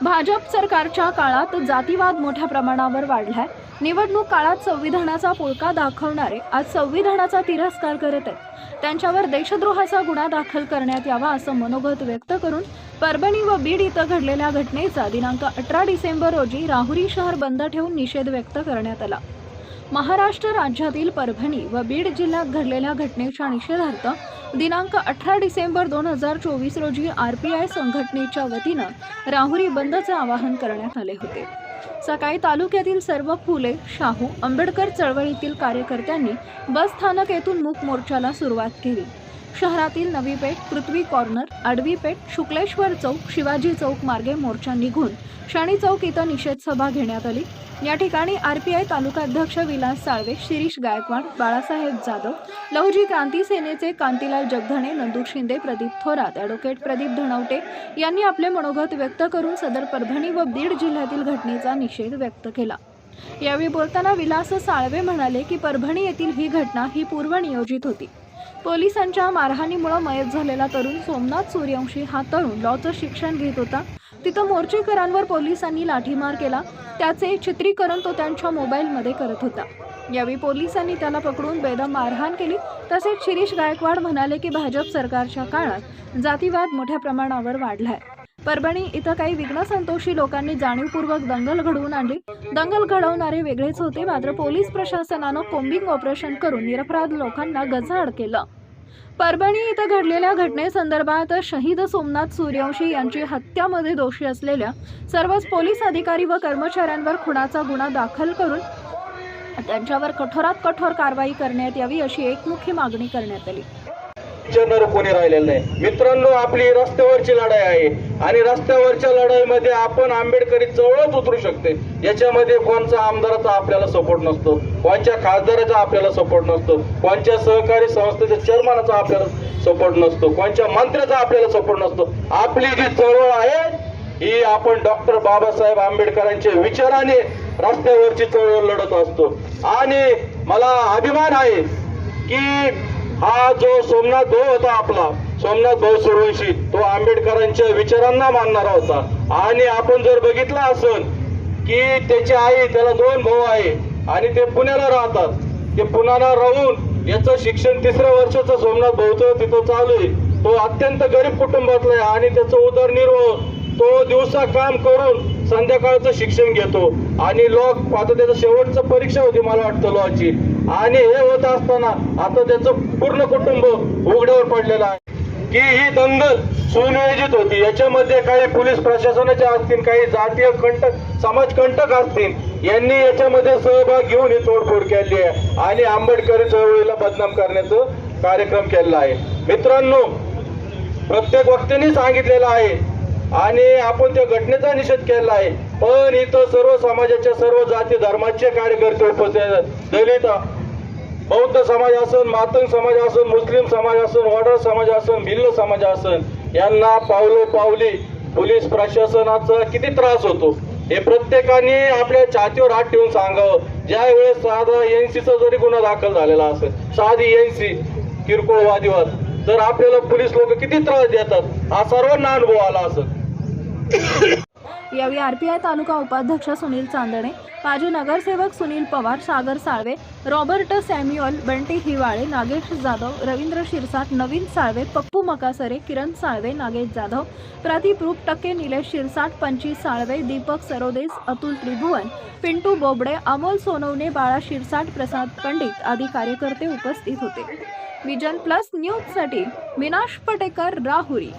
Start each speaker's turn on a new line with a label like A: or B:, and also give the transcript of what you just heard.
A: भाजप सरकारच्या काळात जातीवाद मोठ्या प्रमाणावर वाढलाय. निवडणूक काळात संविधानाचा पुळका दाखवणारे आज संविधानाचा तिरस्कार करत आहेत. त्यांच्यावर देशद्रोहाचा गुन्हा दाखल करण्यात यावा असं मनोगत व्यक्त करून परभणी व बीड इथं घडलेल्या घटनेचा दिनांक अठरा डिसेंबर रोजी राहुरी शहर बंद ठेवून निषेध व्यक्त करण्यात आला. महाराष्ट्र राज्यातील परभणी व बीड जिल्ह्यात घडलेल्या घटनेच्या निषेधार्थ दिनांक अठरा डिसेंबर दोन हजार चोवीस रोजी आर पी आय संघटनेच्या वतीनं राहुरी बंदचे आवाहन करण्यात आले होते. सकाळी तालुक्यातील सर्व फुले शाहू आंबेडकर चळवळीतील कार्यकर्त्यांनी बस स्थानक येथून मूक मोर्चाला सुरुवात केली. शहरातील नवी पेठ पृथ्वी कॉर्नर आडवी पेठ शुक्लेश्वर चौक शिवाजी चौक मार्गे मोर्चा निघून शनी चौक इथं निषेध सभा घेण्यात आली. या ठिकाणी आरपीआय तालुकाध्यक्ष विलास साळवे शिरीष गायकवाड बाळासाहेब जाधव लहुजी क्रांती सेनेचे कांतीलाल जगधणे नंदू शिंदे प्रदीप थोरात ॲडव्होकेट प्रदीप धनवटे यांनी आपले मनोगत व्यक्त करून सदर परभणी व बीड जिल्ह्यातील घटनेचा निषेध व्यक्त केला. यावेळी बोलताना विलास साळवे म्हणाले की परभणी येथील ही घटना ही पूर्वनियोजित होती. पोलिसांच्या मारहाणीमुळे मयत झालेला तरुण सोमनाथ सूर्यवंशी हा तरुण लॉचं शिक्षण घेत होता. तिथं मोर्चेकरांवर पोलिसांनी लाठीमार केला. त्याचे चित्रीकरण तो त्यांच्या मोबाईलमध्ये करत होता. यावेळी पोलिसांनी त्याला पकडून बेदम मारहाण केली. तसेच शिरीष गायकवाड म्हणाले की भाजप सरकारच्या काळात जातीवाद मोठ्या प्रमाणावर वाढलाय. परभणी इथं काही विघ्न संतोषी लोकांनी जाणीवपूर्वक दंगल घडवून आणली. दंगल घडवणारे वेगळेच होते मात्र पोलीस प्रशासनानं कोम्बिंग ऑपरेशन करून निरपराध लोकांना गजाआड केलं. परभणी इथं घडलेल्या घटनेसंदर्भात शहीद सोमनाथ सूर्यवंशी यांची हत्यामध्ये दोषी असलेल्या सर्वच पोलीस अधिकारी व कर्मचाऱ्यांवर खुनाचा गुन्हा दाखल करून त्यांच्यावर कठोरात कठोर कारवाई करण्यात यावी अशी एकमुखी मागणी करण्यात आली.
B: जनर कोणी राहिलेलं नाही. मित्रांनो आपली रस्त्यावरची लढाई आहे. आणि रस्त्यावरच्या लढाईमध्ये आपण आंबेडकरी जवळच उतरू शकते. याच्यामध्ये कोणचा आमदाराचा आपल्याला सपोर्ट नसतो. कोणच्या खासदाराचा आपल्याला सपोर्ट नसतो. कोणच्या सहकारी संस्थेच्या चेअरमॅनाचा आपल्याला सपोर्ट नसतो. कोणच्या मंत्र्याचा आपल्याला सपोर्ट नसतो. आपली जी चळवळ आहे ही आपण डॉक्टर बाबासाहेब आंबेडकरांच्या विचाराने रस्त्यावरची चळवळ लढत असतो. आणि मला अभिमान आहे की हा जो सोमनाथ भाऊ होता आपला सोमनाथ भाऊ सुरवंशी तो आंबेडकरांच्या विचारांना मानणारा होता. आणि आपण जर बघितलं असन की त्याची आई त्याला दोन भाऊ आहे आणि ते पुण्याला राहतात. ते पुण्याला राहून याचं शिक्षण तिसऱ्या वर्षाचं सोमनाथ भाऊचं तिथं चालू आहे. तो अत्यंत गरीब कुटुंबातला आहे आणि त्याचा उदरनिर्वाह तो दिवसा काम करून संध्याकाळचं शिक्षण घेतो. आणि लॉ आता त्याचं शेवटचं परीक्षा होती मला वाटतं लॉची आणि हे होत असताना आता त्याचं पूर्ण कुटुंब उघड्यावर पडलेलं आहे. की ही दंगल सुनियोजित होती. याच्यामध्ये काही पोलीस प्रशासनाच्या असतील काही जातीय कंटक समाज कंटक असतील यांनी याच्यामध्ये सहभाग घेऊन ही तोडफोड केली आहे. आणि आंबेडकरी चळवळीला बदनाम करण्याचा कार्यक्रम केलेला आहे. मित्रांनो प्रत्येक वक्त्यांनी सांगितलेलं आहे. आणि आपण त्या घटनेचा निषेध केलेला आहे. पण इथं सर्व समाजाच्या सर्व जाती धर्माचे कार्यकर्ते उपस्थित दलित बौद्ध समाज असन मातंग समाज असन मुस्लिम समाज असन वडार समाज असन भिल्ल समाज असन यांना पावलो पावली पोलीस प्रशासनाचा किती त्रास होतो? हे प्रत्येकाने आपल्या छातीवर हात ठेवून सांगावं. ज्या वेळेस साधा एनसीचा जरी गुन्हा दाखल झालेला असेल साधी एनसी किरकोळ वादीवाद तर आपल्याला पोलीस लोक किती त्रास देतात? हा सर्वांना अनुभव आला असेल.
A: यावेळी आय तालुका उपाध्यक्ष सुनील चांदणे माजी नगरसेवक सुनील पवार सागर साळवे रॉबर्ट सॅम्युअल बंटी हिवाळे नागेश जाधव रवींद्र शिरसाट नवीन साळवे पप्पू मकासरे किरण साळवे नागेश जाधव प्रदीप रूप टक्के निलेश शिरसाट पंचवीस साळवे दीपक सरोदेस अतुल त्रिभुवन पिंटू बोबडे अमोल सोनवणे बाळा शिरसाट प्रसाद पंडित आदी कार्यकर्ते उपस्थित होते. विजन प्लस न्यूजसाठी विनाश पटेकर राहुरी.